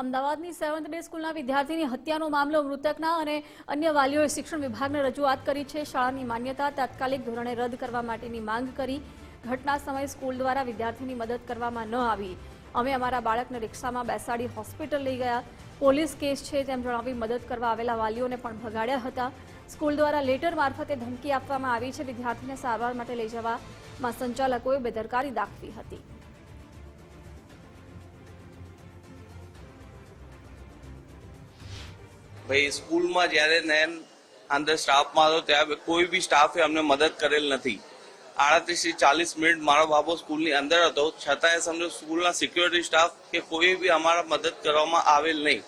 અમદાવાદની seventh day સ્કૂલના વિદ્યાર્થીની હત્યાનો મામલો મૃતકના અને અન્ય વાલીઓએ શિક્ષણ વિભાગને રજૂઆત કરી છે. શાળાની માન્યતા તાત્કાલિક ધોરણે રદ કરવા માટેની માંગ કરી. ઘટના સમયે સ્કૂલ દ્વારા વિદ્યાર્થીની મદદ કરવામાં ન આવી. અમે અમારા બાળકને રિક્ષામાં બેસાડી હોસ્પિટલ લઈ ગયા. પોલીસ કેસ છે તેમ જણાવી મદદ કરવા આવેલા વાલીઓને પણ ભગાડ્યા હતા. સ્કૂલ દ્વારા લેટર મારફતે ધમકી આપવામાં આવી છે. વિદ્યાર્થીને સારવાર માટે લઈ જવામાં સંચાલકોએ બેદરકારી દાખવી હતી. ભાઈ સ્કૂલમાં જ્યારે નયન અંદર સ્ટાફમાં હતો ત્યાં કોઈ બી સ્ટાફે અમને મદદ કરેલ નથી આડત્રીસ થી ચાલીસ મિનિટ મારો બાબો સ્કૂલની અંદર હતો છતાંય સમજો સ્કૂલના સિક્યોરિટી સ્ટાફ કે કોઈ બી અમારા મદદ કરવામાં આવેલ નહીં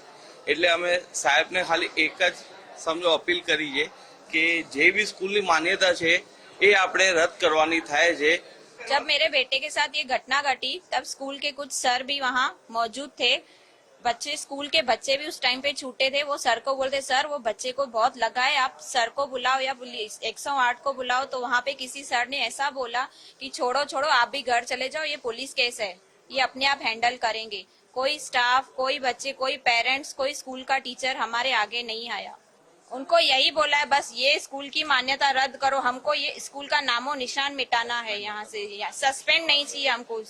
એટલે અમે સાહેબને ખાલી એક જ સમજો અપીલ કરી છે કે જે બી સ્કૂલની માન્યતા છે એ આપણે રદ કરવાની થાય છે जब मेरे बेटे के साथ ये घटना घटी तब स्कूल के कुछ सर भी वहाँ मौजूद थे बच्चे स्कूल के बच्चे भी उस टाइम पे छूटे थे, वो सर को बोलते सर वो बच्चे को बहुत लगा है आप सर को बुलाओ या एक सौ आठ को बुलाओ। तो वहाँ पे किसी सर ने ऐसा बोला कि, छोड़ो छोड़ो, आप भी घर चले जाओ, ये पुलिस केस है, ये अपने आप हैंडल करेंगे। कोई स्टाफ कोई बच्चे, कोई पेरेंट्स कोई स्कूल का टीचर हमारे आगे नहीं आया। उनको यही बोला है, बस ये स्कूल की मान्यता रद्द करो, हमको ये स्कूल का नामो निशान मिटाना है यहाँ से सस्पेंड नहीं चाहिए हमको।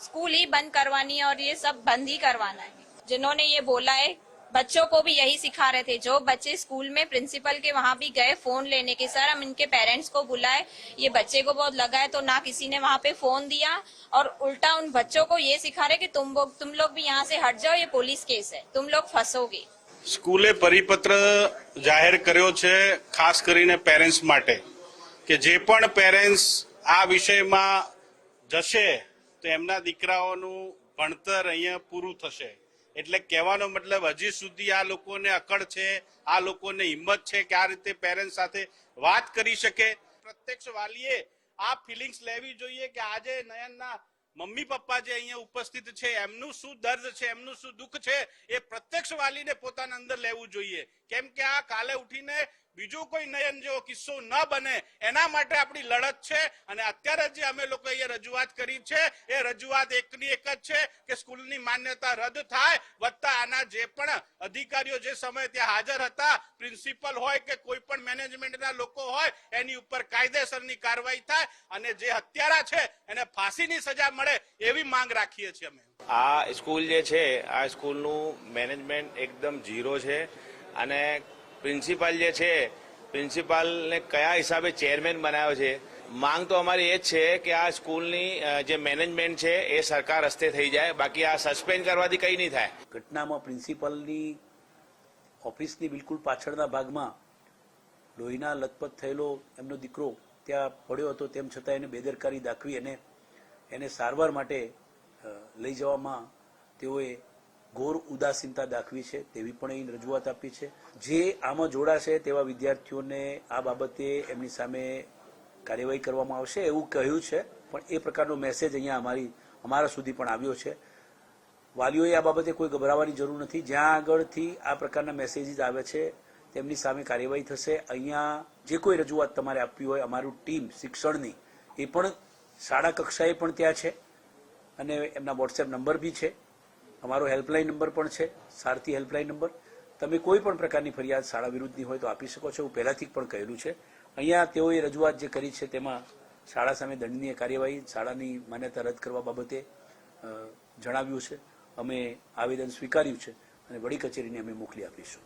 स्कूल ही बंद करवानी है और ये सब बंद ही करवाना है। जिन्होंने ये बोला है बच्चों को भी यही सिखा रहे थे जो बच्चे स्कूल में प्रिंसिपल के वहाँ भी गए फोन लेने के सर हम इनके पेरेंट्स को बुलाए ये बच्चे को बहुत लगा है तो ना किसी ने वहाँ पे फोन दिया और उल्टा उन बच्चों को ये सिखा रहे कि तुम लोग तुम लोग भी यहाँ से हट जाओ ये पुलिस केस है तुम लोग फंसोगे સ્કૂલે પરિપત્ર જાહેર કર્યો છે ખાસ કરીને પેરેન્ટ્સ માટે કે જે પણ પેરેન્ટ્સ આ વિષયમાં જશે તો એમના દીકરાઓનું ભણતર અહીંયા પૂરું થશે એટલે કહેવાનો મતલબ હજી સુધી આ લોકોને અકડ છે, આ લોકોને હિંમત છે કે આ રીતે પેરેન્ટ્સ સાથે વાત કરી શકે. પ્રત્યક્ષ વાલીએ આ ફિલિંગ્સ લેવી જોઈએ કે આજે નયનના મમ્મી પપ્પા જે અહીંયા ઉપસ્થિત છે, એમનું શું દર્દ છે, એમનું શું દુઃખ છે, એ પ્રત્યક્ષ વાલીને પોતાના અંદર લેવું જોઈએ. કેમ કે આ કાલે ઉઠીને બીજો કોઈ નયન જેવો કિસ્સો ન બને, એના માટે આપણી લડત છે. અને અત્યારે જે અમે લોકો અહીંયા રજૂઆત કરી છે, એ રજૂઆત એકની એક જ છે કે સ્કૂલની માન્યતા રદ થાય, વત્તા આના જે પણ અધિકારીઓ જે સમયે ત્યાં હાજર હતા, પ્રિન્સિપલ હોય કે કોઈ પણ મેનેજમેન્ટના લોકો હોય, એની ઉપર કાયદેસરની કાર્યવાહી થાય અને જે હત્યારા છે, એને ફાંસીની સજા મળે એવી માંગ રાખીએ છીએ અમે. આ સ્કૂલ જે છે, આ સ્કૂલનું મેનેજમેન્ટ એકદમ ઝીરો છે. અને પ્રિન્સિપાલ જે છે, પ્રિન્સિપાલને કયા હિસાબે ચેરમેન બનાવ્યો છે? માંગ તો અમારી એ જ છે કે આ સ્કૂલની જે મેનેજમેન્ટ છે, એ સરકાર રસ્તે થઈ જાય. બાકી આ સસ્પેન્ડ કરવાથી કંઈ નહીં થાય. ઘટનામાં પ્રિન્સિપાલની ઓફિસની બિલકુલ પાછળના ભાગમાં લોહીના લથપથ થયેલો એમનો દીકરો ત્યાં પડ્યો હતો. તેમ છતાં એને બેદરકારી દાખવી અને એને સારવાર માટે લઈ જવામાં તેઓએ ઘોર ઉદાસીનતા દાખવી છે તેવી પણ અહીં રજૂઆત આપી છે. જે આમાં જોડાશે તેવા વિદ્યાર્થીઓને આ બાબતે એમની સામે કાર્યવાહી કરવામાં આવશે એવું કહ્યું છે. પણ એ પ્રકારનો મેસેજ અહીંયા અમારી, અમારા સુધી પણ આવ્યો છે. વાલીઓએ આ બાબતે કોઈ ગભરાવાની જરૂર નથી. જ્યાં આગળથી આ પ્રકારના મેસેજીસ આવે છે, તેમની સામે કાર્યવાહી થશે. અહીંયા જે કોઈ રજૂઆત તમારે આપવી હોય, અમારું ટીમ શિક્ષણની, એ પણ શાળા કક્ષાએ પણ ત્યાં છે. અને એમના વોટ્સએપ નંબર બી છે. અમારો હેલ્પલાઇન નંબર પણ છે, સારથી હેલ્પલાઇન નંબર. તમે કોઈ પણ પ્રકારની ફરિયાદ શાળા વિરુદ્ધની હોય તો આપી શકો છો. એવું પહેલાંથી પણ કહેલું છે. અહીંયા તેઓએ રજૂઆત જે કરી છે તેમાં શાળા સામે દંડનીય કાર્યવાહી, શાળાની માન્યતા રદ કરવા બાબતે જણાવ્યું છે. અમે આવેદન સ્વીકાર્યું છે અને વડી કચેરીને અમે મોકલી આપીશું.